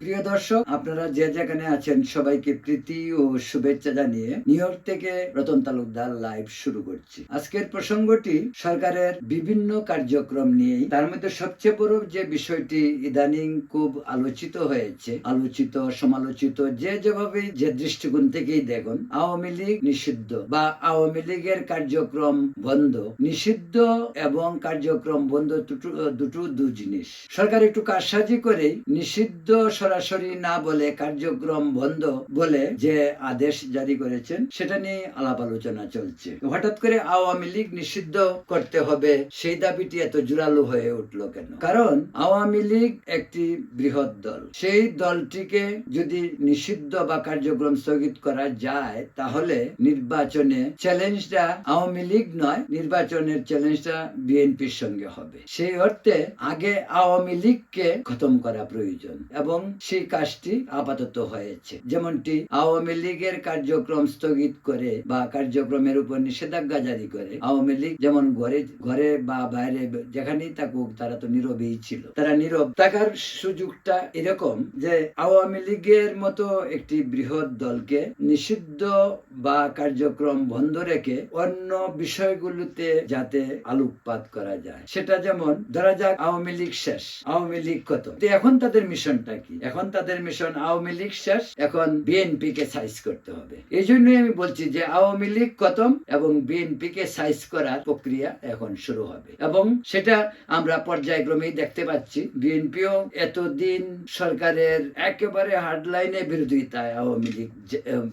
প্রিয় দর্শক, আপনারা যে যেখানে আছেন, সবাইকে প্রীতি ও শুভেচ্ছা জানিয়ে নিউ ইয়র্ক থেকে রতন তালুকদার লাইভ শুরু করছি। আজকের প্রসঙ্গটি সরকারের বিভিন্ন কার্যক্রম নিয়েই, তার মধ্যে সবচেয়ে বড় যে বিষয়টি ইদানিং খুব আলোচিত হয়েছে, আলোচিত, সমালোচিত, যে যেভাবে যে দৃষ্টিকোণ থেকেই দেখুন, আওয়ামী লীগ নিষিদ্ধ বা আওয়ামী লীগের কার্যক্রম বন্ধ, নিষিদ্ধ এবং কার্যক্রম বন্ধ দুটো দুটো দু জিনিস। সরকার একটু কারসাজি করে নিষিদ্ধ সরাসরি না বলে কার্যক্রম বন্ধ বলে যে আদেশ জারি করেছেন, সেটা নিয়ে আলাপ আলোচনা চলছে। হঠাৎ করে আওয়ামী লীগ নিষিদ্ধ করতে হবে, সেই দাবিটি এত জোরালো হয়ে উঠল কেন? কারণ আওয়ামী লীগ একটি বৃহৎ দল। সেই দলটিকে যদি নিষিদ্ধ বা কার্যক্রম স্থগিত করা যায়, তাহলে নির্বাচনে চ্যালেঞ্জটা আওয়ামী লীগ নয়, নির্বাচনের চ্যালেঞ্জটা বিএনপির সঙ্গে হবে। সেই অর্থে আগে আওয়ামী লীগকে খতম করা প্রয়োজন এবং সেই কাজটি আপাতত হয়েছে। যেমনটি আওয়ামী লীগের কার্যক্রম স্থগিত করে বা কার্যক্রমের উপর নিষেধাজ্ঞা জারি করে, আওয়ামী লীগ যেমন ঘরে ঘরে বা বাইরে যেখানেই থাকুক তারা তো নীরবেই ছিল। তারা নীরব। থাকার সুযোগটা এরকম যে আওয়ামী লীগের মতো একটি বৃহৎ দলকে নিষিদ্ধ বা কার্যক্রম বন্ধ রেখে অন্য বিষয়গুলোতে যাতে আলোকপাত করা যায়। সেটা যেমন, ধরা যাক আওয়ামী লীগ শেষ। আওয়ামী লীগ কত? এখন তাদের মিশনটা কি? এখন তাদের মিশন আওয়ামী লীগ শেষ, এখন বিএনপি কে সাইজ করতে হবে। এই জন্যই আমি বলছি যে আওয়ামী লীগ খতম এবং বিএনপি কে সাইজ করার প্রক্রিয়া এখন শুরু হবে। এবং সেটা আমরা পর্যায়ক্রমেই দেখতে পাচ্ছি। বিএনপিও এতদিন সরকারের একেবারে হার্ডলাইনে বিরোধিতায় আওয়ামী লীগ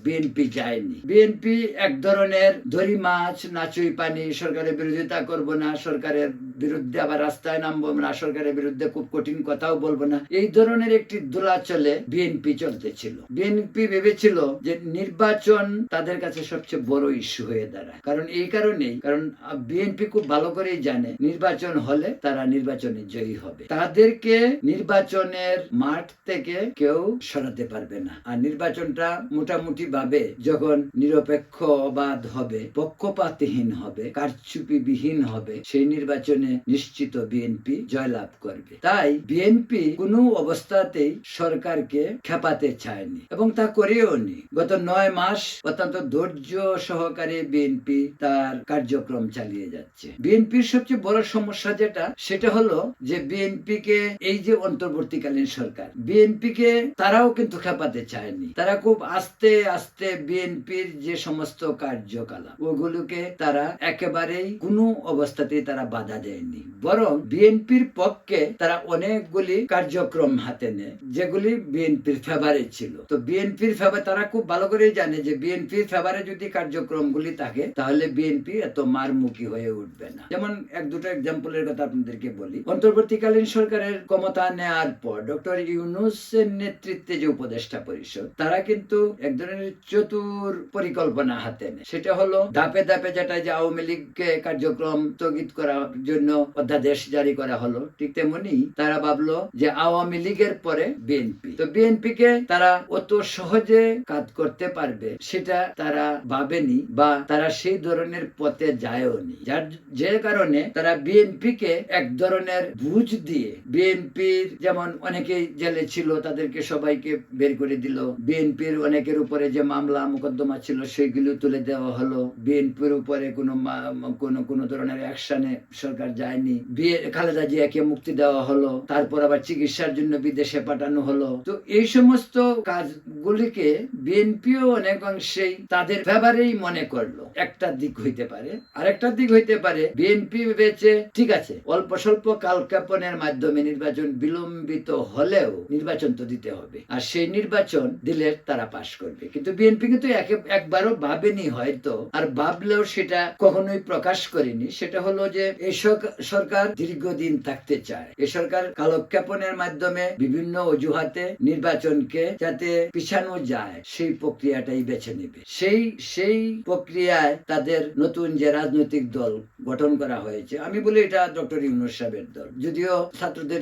বিএনপি যায়নি। বিএনপি এক ধরনের ধরি মাছ নাচুই পানি, সরকারের বিরোধিতা করব না, সরকারের বিরুদ্ধে আবার রাস্তায় নামবো না সরকারের বিরুদ্ধে খুব কঠিন কথাও বলব না। এই ধরনের একটি দোলাচলে বিএনপি চলতেছিল। বিএনপি ভেবেছিল যে নির্বাচন তাদের কাছে সবচেয়ে বড় ইস্যু হয়ে দাঁড়ায়। কারণ এই কারণেই, কারণ বিএনপি খুব ভালো করেই জানে, নির্বাচন হলে তারা নির্বাচনে জয়ী হবে। তাদেরকে নির্বাচনের মাঠ থেকে কেউ সরাতে পারবে না। আর নির্বাচনটা মোটামুটি ভাবে যখন নিরপেক্ষ অবাধ হবে, পক্ষপাতহীন হবে কারচুপি বিহীন হবে, সেই নির্বাচনে নিশ্চিত বিএনপি জয়লাভ করবে। তাই বিএনপি কোনো অবস্থাতেই সরকারকে খেপাতে চায়নি এবং তা করেও নি গত নয় মাস অত্যন্ত ধৈর্য সহকারে বিএনপি তার কার্যক্রম চালিয়ে যাচ্ছে। বিএনপির সবচেয়ে বড় সমস্যা যেটা, সেটা হলো যে বিএনপি কে এই যে অন্তর্বর্তীকালীন সরকার বিএনপি কে তারাও কিন্তু খেপাতে চায়নি। তারা খুব আস্তে আস্তে বিএনপির যে সমস্ত কার্যকলাপ, ওগুলোকে তারা একেবারেই কোনো অবস্থাতেই তারা বাধা দেয়নি। বরং বিএনপির পক্ষে তারা অনেকগুলি কার্যক্রম হাতে নেয় যেগুলি বিএনপির ফেভারে ছিল। তো বিএনপির ফেভার তারা খুব ভালো করেই জানে যে বিএনপির ফেভারে যদি কার্যক্রমগুলি থাকে, তাহলে বিএনপি এত মারমুখী হয়ে উঠবে না। যেমন এক দুটো এক্সাম্পলের কথা আপনাদেরকে বলি। অন্তর্বর্তীকালীন সরকারের ক্ষমতা নেওয়ার পর ডক্টর ইউনুসের নেতৃত্বে যে উপদেষ্টা পরিষদ, তারা কিন্তু এক ধরনের চতুর পরিকল্পনা হাতে নেয়। সেটা হলো ধাপে ধাপে যেটা যে আওয়ামী লীগকে কার্যক্রম স্থগিত করার জন্য অধ্যাদেশ জারি করা হলো, ঠিক তেমনি তারা ভাবলো যে আওয়ামী লীগের পরে বিএনপি। তো বিএনপি কে তারা অত সহজে কাজ করতে পারবে, সেটা তারা ভাবেনি বা তারা সেই ধরনের পথে যায়ওনি। যার যে কারণে তারা বিএনপি কে এক ধরনের বুঝ দিয়ে, বিএনপির যেমন অনেকেই জেলে ছিল, তাদেরকে সবাইকে বের করে দিল। বিএনপির অনেকের উপরে যে মামলা, মোকদ্দমা ছিল সেগুলো তুলে দেওয়া হলো। বিএনপির উপরে কোনো কোনো কোনো ধরনের অ্যাকশনে সরকার যায়নি। বিয়ে, খালেদা জিয়াকে মুক্তি দেওয়া হলো। তারপর আবার চিকিৎসার জন্য বিদেশে পাঠানো হলো। তো এই সমস্ত কাজগুলিকে বিএনপিও অনেক অংশেই তাদের ফেভারেই মনে করল। একটা দিক হইতে পারে, আরেকটা দিক হইতে পারে, বিএনপি ভেবেছে, ঠিক আছে, অল্প স্বল্প কালক্ষেপণের মাধ্যমে নির্বাচন বিলম্বিত হলেও নির্বাচন তো দিতে হবে। আর সেই নির্বাচন দিলে তারা পাশ করবে। কিন্তু বিএনপি কিন্তু একে- একবারও ভাবেনি হয়তো। আর ভাবলেও সেটা কখনোই প্রকাশ করেনি। সেটা হলো যে এই সরকার- দীর্ঘদিন থাকতে চায়। এই সরকার কালক্ষেপণের মাধ্যমে বিভিন্ন অজুহাতে নির্বাচনকে যাতে পিছানো যায়, সেই প্রক্রিয়াটাই বেছে নেবে। সেই সেই প্রক্রিয়ায় তাদের নতুন যে রাজনৈতিক দল গঠন করা হয়েছে, আমি বলি এটা ডক্টর ইউনুস সাহেবের দল। যদিও ছাত্রদের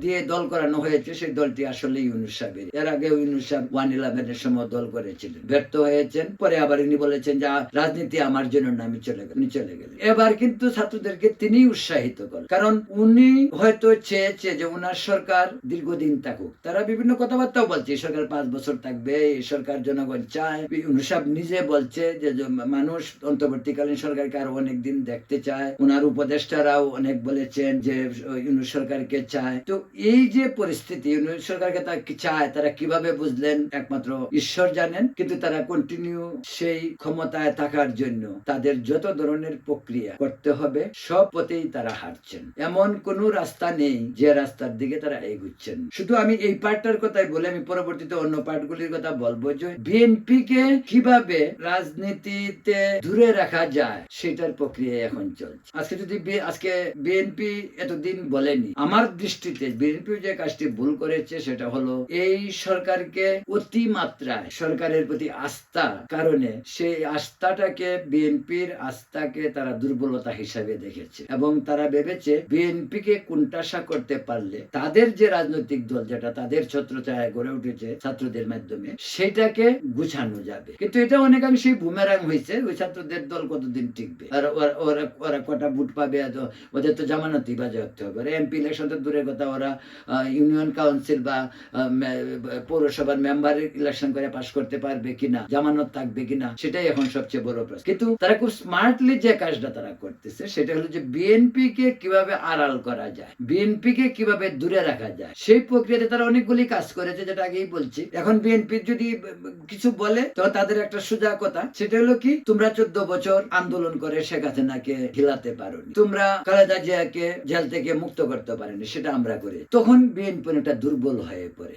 দিয়ে দল করানো হয়েছে, সেই দলটি আসলে ইউনুস সাহেবের। এর আগে ইউনুস সাহেব ওয়ান ইলেভেনের সময় দল করেছিলেন। ব্যর্থ হয়েছেন, পরে আবার ইনি বলেছেন যে রাজনীতি আমার জন্য না, আমি চলে গেল চলে গেলেন। এবার কিন্তু ছাত্রদেরকে তিনি উৎসাহিত করেন। কারণ উনি হয়তো চেয়েছে যে উনার সরকার দীর্ঘদিন থাকুক। তারা বিভিন্ন কথাবার্তাও বলছে, এই সরকার পাঁচ বছর থাকবে, এই সরকার জনগণ চায়। সাহেব নিজে বলছে যে মানুষ অন্তর্বর্তীকালীন সরকারকে আরও অনেকদিন দেখতে চায়। ওনার উপদেষ্টারাও অনেক বলেছেন যে ইউনুস সরকারকে চায়। তো এই যে পরিস্থিতি, ইউনুস সরকারকে তারা চায়, তারা কীভাবে বুঝলেন? একমাত্র ঈশ্বর জানেন, কিন্তু তারা কন্টিনিউ সেই ক্ষমতায় থাকার জন্য তাদের যত ধরনের প্রক্রিয়া করতে হবে, সব পথেই তারা হারছেন এমন কোন রাস্তা নেই যে রাস্তার দিকে তারা এগুচ্ছেন। শুধু আমি এই পার্টটার কথাই বলে আমি পরবর্তীতে অন্য পার্টগুলির কথা বলব যে বিএনপি কে কীভাবে রাজনীতিতে দূরে রাখা যায় সেটার প্রক্রিয়া এখন চলছে। আজকে যদি আজকে বিএনপি এতদিন বলেনি, আমার দৃষ্টিতে বিএনপি যে কাজটি ভুল করেছে সেটা হলো এই সরকারকে অতিমাত্রায়, সরকারের প্রতি আস্থা কারণে সেই আস্থাটাকে বিএনপির আস্থাকে তারা দুর্বলতা হিসাবে দেখেছে এবং তারা ভেবেছে বিএনপি কে কুণ্ঠাসা করতে পারলে তাদের যে রাজনৈতিক দল যেটা তাদের ছত্রছায়া গড়ে উঠেছে ছাত্রদের মাধ্যমে, সেটাকে গুছানো যাবে। কিন্তু এটা অনেকাংশেই বুমেরাং হয়েছে, ওই ছাত্রদের দল কতদিন টিকবে? আর ওরা- ওরা কটা বুট পাবে এত, ওদের তো জামানতই বাজেয়াপ্ত হবে। ওরা এমপি ইলেকশন তো দূরের কথা, ওরা ইউনিয়ন কাউন্সিল বা পৌরসভার মেম্বার ইলেকশন করে পাশ করতে পারবে কিনা, জামানত থাকবে কিনা, সেটাই এখন সবচেয়ে বড় প্রশ্ন। কিন্তু তারা খুব স্মার্টলি যে কাজটা তারা করতেছে, সেটা হলো যে বিএনপি কে কীভাবে আড়াল করা যায় বিএনপি কে কীভাবে দূরে রাখা যায়, সেই প্রক্রিয়াতে তারা অনেকগুলি কাজ করেছে, যেটা আগেই বলছি। এখন বিএনপি যদি কিছু বলে, তো তাদের একটা সোজা কথা। সেটা হলো কি, তোমরা চোদ্দ বছর আন্দোলন করে শেখ হাসিনাকে হিলাতে পারোনি। তোমরা খালেদা জিয়াকে জেল থেকে মুক্ত করতে পারেনি, সেটা আমরা করি। তখন বিএনপি অনেকটা দুর্বল হয়ে পড়ে।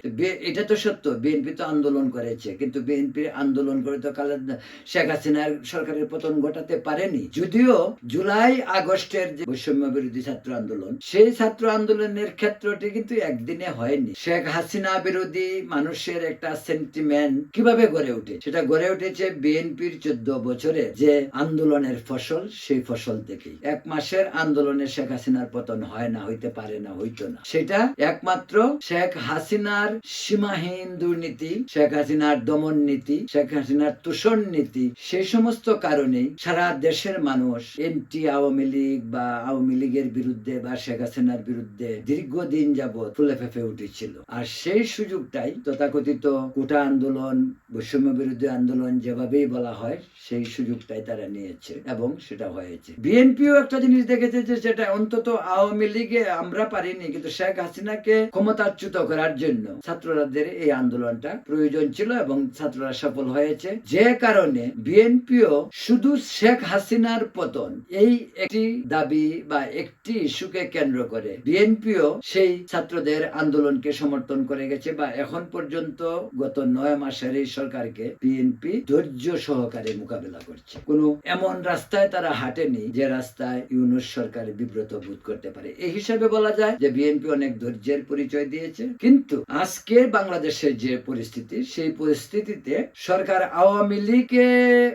এটা তো সত্য বিএনপি তো আন্দোলন করেছে, কিন্তু বিএনপি আন্দোলন করে তো খালেদা, শেখ হাসিনার সরকারের পতন ঘটাতে পারেনি। যদিও জুলাই, আগস্টের যে বৈষম্য বিরোধী ছাত্র আন্দোলন, সেই ছাত্র আন্দোলনের ক্ষেত্রটি কিন্তু একদিনে হয়নি। শেখ হাসিনা বিরোধী মানুষের একটা সেন্টিমেন্ট কীভাবে গড়ে উঠে? সেটা গড়ে উঠেছে বিএনপির চোদ্দ বছরে যে আন্দোলনের ফসল, সেই ফসল থেকেই। এক মাসের আন্দোলনে শেখ হাসিনার পতন হয় না, হইতে পারে না, হইতো না। সেটা একমাত্র শেখ হাসিনার সীমাহীন দুর্নীতি, শেখ হাসিনার দমন নীতি, শেখ হাসিনার তোষণ নীতি সেই সমস্ত কারণেই সারা দেশের মানুষ এনটি আওয়ামী লীগ বা আওয়ামী লীগের বিরুদ্ধে বা শেখ হাসিনার বিরুদ্ধে দীর্ঘদিন যাবৎ ফুলে ফেপে উঠেছিল। আর সেই সুযোগটাই তথাকথিত কোটা আন্দোলন, বৈষম্য বিরোধী আন্দোলন যেভাবেই বলা হয়, সেই সুযোগটাই তারা নিয়েছে এবং সেটা হয়েছে। বিএনপিও একটা জিনিস দেখেছে যে সেটা অন্তত আওয়ামী লীগে আমরা পারিনি, কিন্তু শেখ হাসিনাকে ক্ষমতাচ্যুত করার জন্য ছাত্রদের এই আন্দোলনটা প্রয়োজন ছিল এবং ছাত্ররা সফল হয়েছে। যে কারণে বিএনপিও শুধু শেখ হাসিনার পতন, এই একটি দাবি বা একটি ইস্যুকে কেন্দ্র করে বিএনপিও সেই ছাত্রদের আন্দোলনকে সমর্থন করে গেছে বা এখন পর্যন্ত গত নয় মাসের এই সরকারকে বিএনপি ধৈর্য সহকারে মোকাবেলা করছে। কোনো এমন রাস্তায় তারা হাঁটেনি যে রাস্তায় ইউনুস সরকার বিব্রত বোধ করতে পারে। এই হিসাবে বলা যায় যে বিএনপি অনেক ধৈর্যের পরিচয় দিয়েছে। কিন্তু আজকে বাংলাদেশের যে পরিস্থিতি, সেই পরিস্থিতিতে সরকার আওয়ামী লীগকে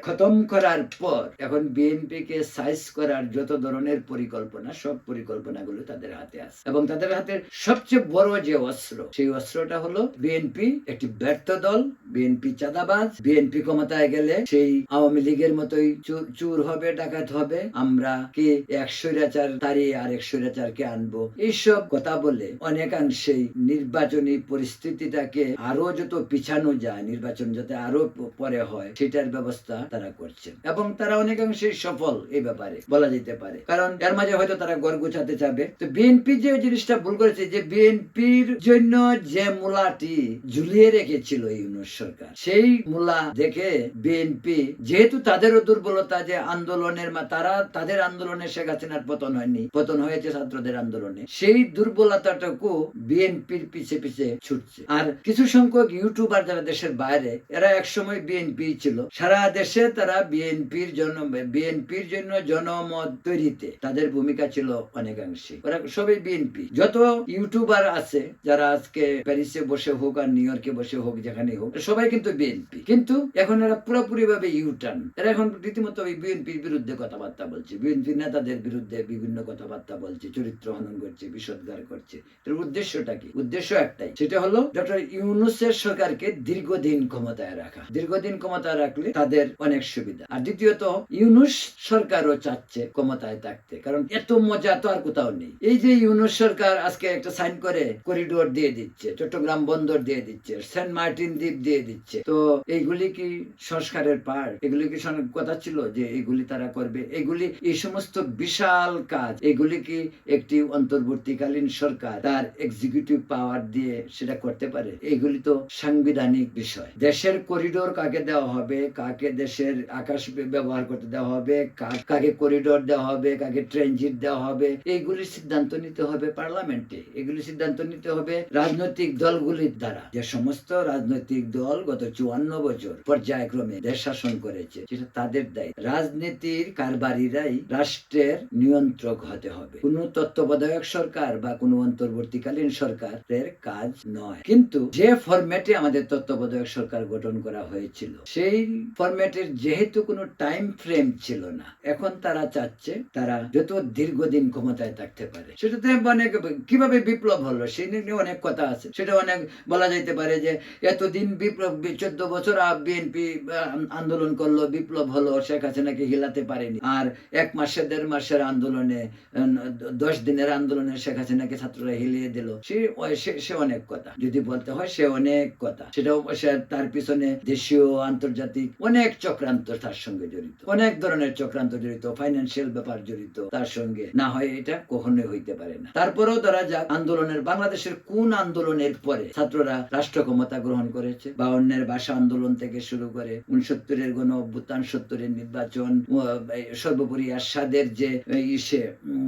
খতম করার পর এখন বিএনপি কে সাইজ করার যত ধরনের পরিকল্পনা, সব পরিকল্পনাগুলো তাদের হাতে আছে। এবং তাদের হাতে সবচেয়ে বড় যে অস্ত্র সেই অস্ত্রটা হলো বিএনপি একটি ব্যর্থ দল বিএনপি চাঁদাবাজ। বিএনপি ক্ষমতায় গেলে সেই আওয়ামী লীগের মতোই চুর- হবে, ডাকাত হবে। আমরা কি এক স্বৈরাচার তাড়িয়ে আর এক স্বৈরাচারকে আনব? এইসব কথা বলে অনেকাংশেই নির্বাচনী পরিস্থিতিটাকে আরও যত পিছানো যায়, নির্বাচন যাতে আরও পরে হয়, সেটার ব্যবস্থা তারা করছে। এবং তারা অনেকাংশে সফল এই ব্যাপারে বলা যেতে পারে। কারণ এর মাঝে হয়তো তারা গড় গুছাতে চাবে। তো বিএনপি যে জিনিসটা ভুল করেছে, যে বিএনপির জন্য যে মূলাটি ঝুলিয়ে রেখেছিল ইউনুস সরকার, সেই মূলা দেখে বিএনপি, যেহেতু তাদেরও দুর্বলতা যে আন্দোলনের মা- তারা তাদের আন্দোলনে শেখ হাসিনার পতন হয়নি, পতন হয়েছে ছাত্রদের আন্দোলনে, সেই দুর্বলতাটুকু বিএনপির পিছে পিছে ছুটছে। আর কিছু সংখ্যক ইউটিউবার যারা দেশের বাইরে, এরা একসময় বিএনপি ছিল। সারা দেশে তারা বিএনপির জন্য বিএনপির জন্য জনমত তৈরিতে তাদের ভূমিকা ছিল অনেকাংশে। ওরা সবই বিএনপি। যত ইউটিউবার আছে, যারা আজকে প্যারিসে বসে হোক আর নিউ ইয়র্কে বসে হোক, যেখানে হোক, সবাই কিন্তু বিএনপি কিন্তু এখন এরা পুরোপুরি ভাবে ইউটার্ন এরা এখন রীতিমতো বিএনপির বিরুদ্ধে কথাবার্তা বলছে। বিএনপি নেতাদের বিরুদ্ধে বিভিন্ন কথাবার্তা বলছে, চরিত্র হনন করছে, বিষোদ্গার করছে। এর উদ্দেশ্যটা কি? উদ্দেশ্য একটাই। সেটা হলো ডক্টর ইউনুসের সরকারকে দীর্ঘদিন ক্ষমতায় রাখা। দীর্ঘদিন ক্ষমতায় রাখলে তাদের অনেক সুবিধা। আর দ্বিতীয়ত, ইউনুস সরকারও চাচ্ছে ক্ষমতায় থাকতে। কারণ এত মজা তো আর কোথাও নেই। এই যে ইউনুস সরকার আজকে একটা সাইন করে করিডোর দিয়ে দিচ্ছে, চট্টগ্রাম বন্দর দিয়ে দিচ্ছে, সেন্ট মার্টিন দ্বীপ দিয়ে দিচ্ছে। তো এইগুলি কি সংস্কারের পার এগুলি কি কথা ছিল যে এগুলি তারা করবে? এগুলি এই সমস্ত বিশাল কাজ, এগুলি কি একটি অন্তর্বর্তীকালীন সরকার তার এক্সিকিউটিভ পাওয়ার দিয়ে সেটা করতে পারে? এগুলি তো সাংবিধানিক বিষয়। দেশের করিডোর কাকে দেওয়া হবে? কাকে দেশের আকাশ ব্যবহার করতে দেওয়া হবে? কাকে করিডোর দেওয়া হবে? কাকে ট্রেনজিট দেওয়া হবে? এইগুলি সিদ্ধান্ত নিতে হবে পার্লামেন্টে এগুলি সিদ্ধান্ত নিতে হবে রাজনৈতিক দলগুলির দ্বারা যে সমস্ত রাজনৈতিক দল গত চুয়ান্ন বছর পর্যায়ক্রমে দেশ শাসন করেছে, সেটা তাদের দায়িত্ব। রাজনীতির কারবারিরাই রাষ্ট্রের নিয়ন্ত্রক হতে হবে। কোন তত্ত্বাবধায়ক সরকার বা কোন অন্তর্বর্তীকালীন সরকারের কাজ নয়। কিন্তু যে ফরম্যাটে আমাদের তত্ত্বাবধায়ক সরকার গঠন করা হয়েছিল, সেই ফরম্যাটের যেহেতু কোনো টাইম ফ্রেম ছিল না, এখন তারা চাচ্ছে তারা যত দীর্ঘদিন ক্ষমতায় থাকতে পারে। সেটাতে অনেক কীভাবে বিপ্লব হলো, সেই নিয়ে অনেক কথা আছে। সেটা অনেক বলা যাইতে পারে যে এতদিন বিপ্লব চোদ্দ বছর বিএনপি আন্দোলন করল, বিপ্লব হলো, শেখ হাসিনাকে হিলাতে পারেনি। আর এক মাসের দেড় মাসের আন্দোলনে দশ দিনের আন্দোলনে শেখ হাসিনাকে ছাত্ররা হিলিয়ে দিল। সে অনেক কথা। যদি বলতে হয়, সে অনেক কথা। সেটাও তার পিছনে দেশীয়, আন্তর্জাতিক অনেক চক্রান্ত তার সঙ্গে জড়িত। অনেক ধরনের চক্রান্ত জড়িত ফাইন্যান্সিয়াল ব্যাপার জড়িত তার সঙ্গে। না হয় এটা কখনোই হইতে পারে না। তারপরেও ধরা যাক, আন্দোলনের, বাংলাদেশের কোন আন্দোলনের পরে ছাত্ররা রাষ্ট্র ক্ষমতা গ্রহণ করেছে বাউন্নের ভাষা আন্দোলন থেকে শুরু করে উনসত্তরের গণ অভ্যুত্থান, সত্তরের নির্বাচন সর্বোপরি আসাদের যে ইসে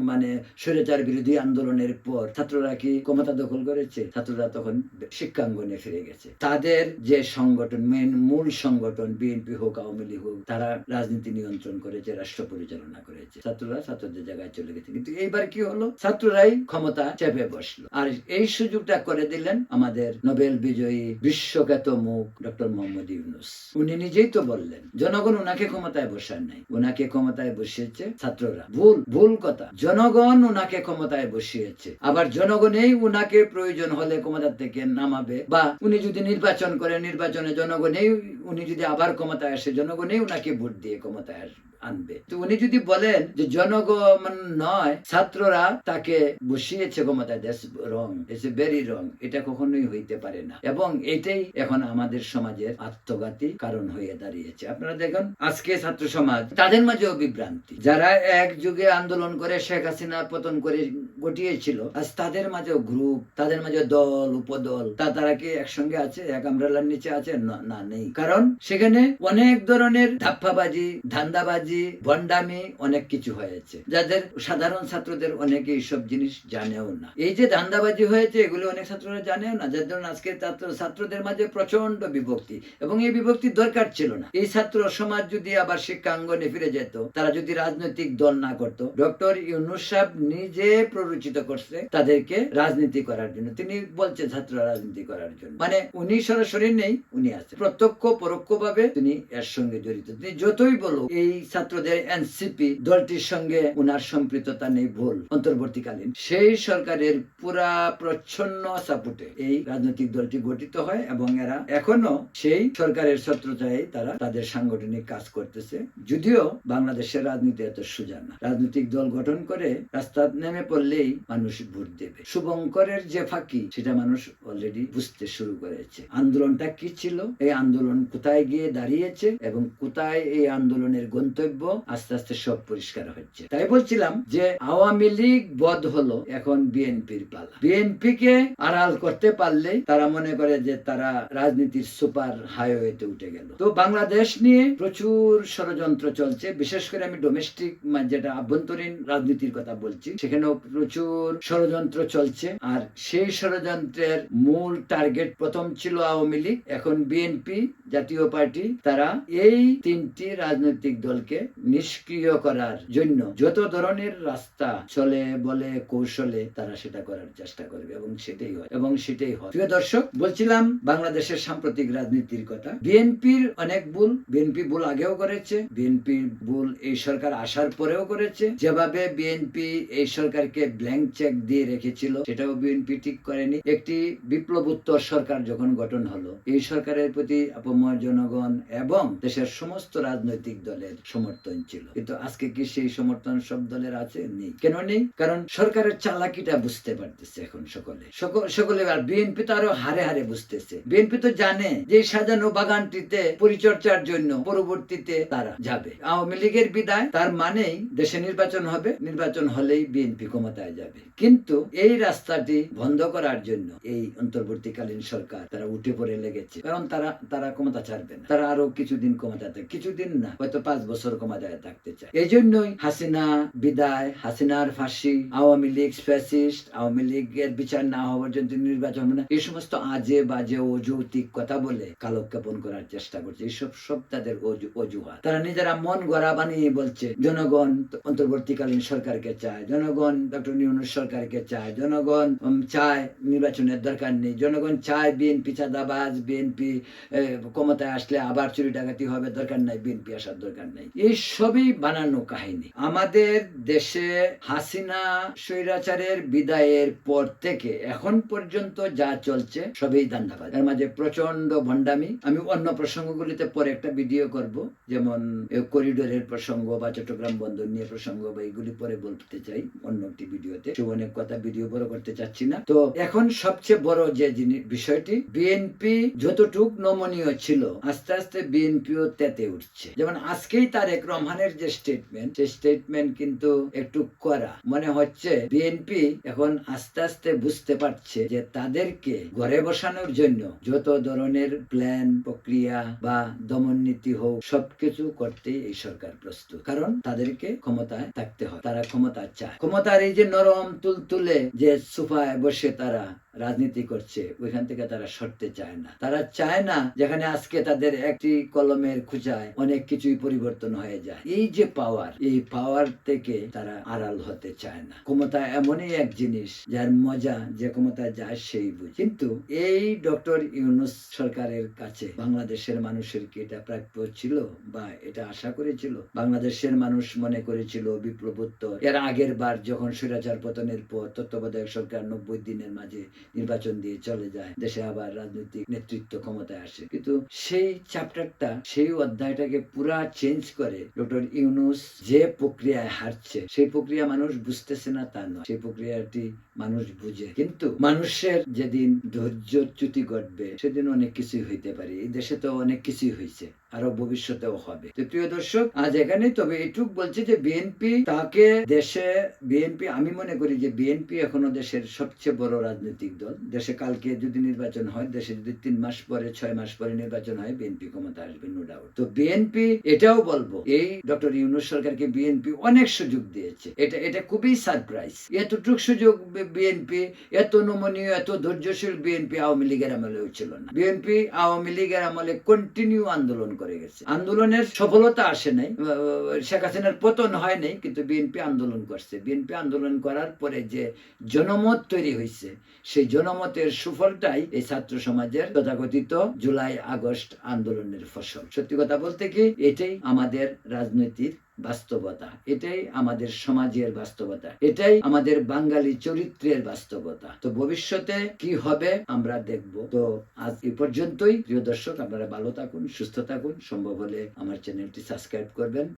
মানে স্বৈরাচার বিরোধী আন্দোলনের পর ছাত্ররা কি ক্ষমতা দখল করেছে? ছাত্ররা তখন শিক্ষাঙ্গনে ফিরে গেছে। তাদের যে সংগঠন, মেন, মূল সংগঠন বিএনপি হোক, আওয়ামী লীগ হোক, তারা রাজনীতি নিয়ন্ত্রণ করেছে, রাষ্ট্র পরিচালনা করেছে। ছাত্ররা ছাত্রদের জায়গায় চলে গেছে। কিন্তু এইবার কি হলো? ছাত্ররাই ক্ষমতা চেপে বসল। আর এই সুযোগটা করে দিলেন আমাদের নোবেল বিজয়ী বিশ্বখ্যাত মুখ ডক্টর মোহাম্মদ ইউনুস। উনি নিজেই তো বললেন, জনগণ উনাকে ক্ষমতায় বসার নাই। উনাকে ক্ষমতায় বসিয়েছে ছাত্ররা। ভুল ভুল কথা। জনগণ উনাকে ক্ষমতায় বসিয়েছে। আবার জনগণেই উনাকে প্রয়োজন হলে ক্ষমতা থেকে নামাবে। বা উনি যদি নির্বাচন করে, নির্বাচনে জনগণেই, উনি যদি আবার ক্ষমতায় আসে, জনগণেই উনাকে ভোট দিয়ে ক্ষমতায় আসবে আনবে। তো উনি যদি বলেন যে জনগণ নয়, ছাত্ররা তাকে বসিয়েছে ক্ষমতায়, that's wrong it's very wrong. এটা কখনোই হইতে পারে না। এবং এটাই এখন আমাদের সমাজের আত্মঘাতী কারণ হয়ে দাঁড়িয়েছে। আপনারা দেখুন, আজকে ছাত্র সমাজ, তাদের মাঝেও বিভ্রান্তি যারা এক যুগে আন্দোলন করে শেখ হাসিনা পতন করে গটিয়েছিল আজ তাদের মাঝেও গ্রুপ, তাদের মাঝে দল, উপদল, তা তারা কি একসঙ্গে আছে? এক আমরালার নিচে আছে? না- নেই। কারণ সেখানে অনেক ধরনের ধাপ্পাবাজি, ধান্দাবাজি, ভণ্ডামি অনেক কিছু হয়েছে। যাদের সাধারণ ছাত্রদের অনেকে এইসব জিনিস জানেও না। এই যে ধান্দাবাজি হয়েছে, এগুলো অনেক ছাত্ররা জানেও না, যার জন্য আজকে ছাত্র, ছাত্রদের মাঝে প্রচণ্ড বিভক্তি। এবং এই বিভক্তির দরকার ছিল না। এই ছাত্র সমাজ যদি আবার শিক্ষাঙ্গনে ফিরে যেত, তারা যদি রাজনৈতিক দল না করত, ডক্টর ইউনুস সাহেব নিজে প্ররোচিত করছে তাদেরকে রাজনীতি করার জন্য। তিনি বলছে ছাত্র রাজনীতি করার জন্য। মানে উনি সরাসরি নেই, উনি আছে প্রত্যক্ষ পরোক্ষ ভাবে তিনি এর সঙ্গে জড়িত। তিনি যতই বলো এই ছাত্রদের এনসিপি দলটির সঙ্গে উনার সম্পৃক্ততা নেই ভুল, অন্তর্বর্তীকালীন। সেই সরকারের পুরা প্রচ্ছন্ন সাপোর্টে এই রাজনৈতিক দলটি গঠিত হয় এবং এরা এখনও সেই সরকারের ছত্রছায়ায় তারা তাদের সাংগঠনিক কাজ করতেছে। যদিও বাংলাদেশের রাজনীতি এত সোজা না। রাজনৈতিক দল গঠন করে রাস্তা নেমে পড়লেই মানুষ ভোট দেবে। শুভঙ্করের যে ফাঁকি, সেটা মানুষ অলরেডি বুঝতে শুরু করেছে। আন্দোলনটা কি ছিল? এই আন্দোলন কোথায় গিয়ে দাঁড়িয়েছে এবং কোথায় এই আন্দোলনের গন্তব্য? আস্তে আস্তে সব পরিষ্কার হচ্ছে। তাই বলছিলাম যে আওয়ামী লীগ বধ হলো এখন বিএনপির পালা। বিএনপি কে আড়াল করতে পারলেই তারা মনে করে যে তারা রাজনীতির সুপার হাইওয়েতে উঠে গেল। তো বাংলাদেশ নিয়ে প্রচুর ষড়যন্ত্র চলছে, বিশেষ করে আমি ডোমেস্টিক যেটা আভ্যন্তরীণ রাজনীতির কথা বলছি, সেখানেও প্রচুর ষড়যন্ত্র চলছে। আর সেই ষড়যন্ত্রের মূল টার্গেট প্রথম ছিল আওয়ামী লীগ, এখন বিএনপি জাতীয় পার্টি, তারা এই তিনটি রাজনৈতিক দলকে নিষ্ক্রিয় করার জন্য যত ধরনের রাস্তা চলে বলে কৌশলে তারা সেটা করার চেষ্টা করবে এবং সেটাই হয় এবং সেটাই হয়। প্রিয় দর্শক, বলছিলাম বাংলাদেশের সাম্প্রতিক রাজনীতির কথা। বিএনপির অনেক ভুল, বিএনপি ভুল আগেও করেছে, বিএনপির ভুল এই সরকার আসার পরেও করেছে। যেভাবে বিএনপি এই সরকারকে ব্ল্যাঙ্ক চেক দিয়ে রেখেছিল, সেটাও বিএনপি ঠিক করেনি। একটি বিপ্লবোত্তর সরকার যখন গঠন হলো, এই সরকারের প্রতি অপময় জনগণ এবং দেশের সমস্ত রাজনৈতিক দলের সমর্থন ছিল। কিন্তু আজকে কি সেই সমর্থন সব দলের আছে? নেই। কেন নেই? কারণ সরকারের চালাকিটা বুঝতে পারতেছে এখন সকলে। সকল সকলে আর বিএনপি তো আরও হারে হারে বুঝতেছে। বিএনপি তো জানে যে সাজানো বাগানটিতে পরিচর্যার জন্য পরবর্তীতে তারা যাবে। আওয়ামী লীগের বিদায়, তার মানেই দেশে নির্বাচন হবে। নির্বাচন হলেই বিএনপি ক্ষমতায় যাবে। কিন্তু এই রাস্তাটি বন্ধ করার জন্য এই অন্তর্বর্তীকালীন সরকার তারা উঠে পড়ে লেগেছে। কারণ তারা তারা ক্ষমতা ছাড়বে না। তারা আরও কিছুদিন ক্ষমতা থাকে, কিছুদিন না, হয়তো পাঁচ বছর ক্ষমতায় থাকতে চায়। এই জন্যই হাসিনা বিদায়, হাসিনার ফাঁসি, আওয়ামী লীগ ফ্যাসিস্ট, আওয়ামী লীগের বিচার না হওয়া পর্যন্ত নির্বাচন হবে না এই সমস্ত আজে বাজে, অযৌক্তিক কথা বলে কালক্ষেপণ করার চেষ্টা করছে। এইসব সব তাদের অজুহাত। তারা নিজেরা মন গড়া বানিয়ে বলছে, জনগণ অন্তর্বর্তীকালীন সরকারকে চায়, জনগণ ডক্টর নিউনুস সরকারকে চায়, জনগণ চায় নির্বাচনের দরকার নেই, জনগণ চায় বিএনপি চাঁদাবাজ, বিএনপি ক্ষমতায় আসলে আবার চুরি ডাকাতি হবে, দরকার নাই, বিএনপি আসার দরকার নাই। এই সবই বানানো কাহিনী। আমাদের দেশে হাসিনা স্বৈরাচারের বিদায়ের পর থেকে, এখন পর্যন্ত যা চলছে, সবই দান্দাবাজ এর মাঝে প্রচণ্ড ভণ্ডামি। আমি অন্য প্রসঙ্গগুলিতে পরে একটা ভিডিও করব, যেমন করিডোরের প্রসঙ্গ বা চট্টগ্রাম বন্দর নিয়ে প্রসঙ্গ বা এইগুলি পরে বলতে চাই অন্য একটি ভিডিওতে সে অনেক কথা ভিডিও বড় করতে চাচ্ছি না। তো এখন সবচেয়ে বড় যে জিনিস বিষয়টি বিএনপি যতটুক নমনীয় ছিল, আস্তে আস্তে বিএনপিও তেতে উঠছে। যেমন, আজকেই তারেক রহমানের যে স্টেটমেন্ট সেই স্টেটমেন্ট কিন্তু একটু করা মনে হচ্ছে বিএনপি এখন আস্তে আস্তে বুঝতে পারছে যে তাদেরকে ঘরে বসানোর জন্য যত ধরনের প্ল্যান প্রক্রিয়া বা দমন নীতি হোক, সবকিছু করতে এই সরকার প্রস্তুত। কারণ তাদেরকে ক্ষমতায় থাকতে হয়, তারা ক্ষমতা চায়। ক্ষমতার এই যে নরম, তুলতুলে যে সোফায় বসে তারা রাজনীতি করছে, ওইখান থেকে তারা সরতে চায় না। তারা চায় না যেখানে আজকে তাদের একটি কলমের খুঁজায় অনেক কিছুই পরিবর্তন হয়ে যায়। এই যে পাওয়ার এই পাওয়ার থেকে তারা আড়াল হতে চায় না। ক্ষমতা এমনই এক জিনিস, যার মজা যে ক্ষমতায় যায় সেই বুঝ। কিন্তু এই ডক্টর ইউনুস সরকারের কাছে বাংলাদেশের মানুষের কি এটা প্রাপ্য ছিল বা এটা আশা করেছিল? বাংলাদেশের মানুষ মনে করেছিল বিপ্লবোত্তর। এর আগের বার যখন স্বৈরাচার পতনের পর তত্ত্বাবধায়ক সরকার নব্বই দিনের মাঝে নির্বাচন দিয়ে চলে যায়। দেশে আবার রাজনৈতিক নেতৃত্ব ক্ষমতায় আসে। কিন্তু সেই চ্যাপ্টারটা সেই অধ্যায়টাকে পুরা চেঞ্জ করে ডক্টর ইউনুস যে প্রক্রিয়ায় হারছে সেই প্রক্রিয়া মানুষ বুঝতেছে না তা নয়। সেই প্রক্রিয়াটি মানুষ বুঝে। কিন্তু মানুষের যেদিন ধৈর্যচ্যুতি ঘটবে, সেদিন অনেক কিছুই হইতে পারে। এই দেশে তো অনেক কিছুই হয়েছে আরও ভবিষ্যতেও হবে। তো প্রিয় দর্শক, আজ এখানে তবে এটুক বলছে যে বিএনপি তাকে দেশে বিএনপি আমি মনে করি যে বিএনপি এখনও দেশের সবচেয়ে বড় রাজনৈতিক দল। দেশে কালকে যদি নির্বাচন হয়, দেশে যদি তিন মাস পরে, ছয় মাস পরে নির্বাচন হয় বিএনপি ক্ষমতা আসবে নো ডাউট তো বিএনপি এটাও বলব, এই ডক্টর ইউনুস সরকারকে বিএনপি অনেক সুযোগ দিয়েছে। এটা এটা খুবই সারপ্রাইজ এতটুক সুযোগ বিএনপি এত নমনীয়, এত ধৈর্যশীল বিএনপি আওয়ামী লীগের আমলেও ছিল না। বিএনপি আওয়ামী লীগের আমলে কন্টিনিউ আন্দোলন করে গেছে। আন্দোলনের সফলতা আসে নাই। শেখ হাসিনার পতন হয় নাই, কিন্তু বিএনপি আন্দোলন করছে। বিএনপি আন্দোলন করার পরে যে জনমত তৈরি হয়েছে সেই জনমতের সুফলটাই এই ছাত্র সমাজের তথাকথিত জুলাই আগস্ট আন্দোলনের ফসল। সত্যি কথা বলতে কি, এটাই আমাদের রাজনৈতিক বাস্তবতা। এটাই আমাদের সমাজের বাস্তবতা। এটাই আমাদের বাঙালি চরিত্রের বাস্তবতা। তো ভবিষ্যতে কি হবে আমরা দেখব। তো আজ এ পর্যন্তই। প্রিয় দর্শক, আপনারা ভালো থাকুন, সুস্থ থাকুন। সম্ভব হলে আমার চ্যানেলটি সাবস্ক্রাইব করবেন।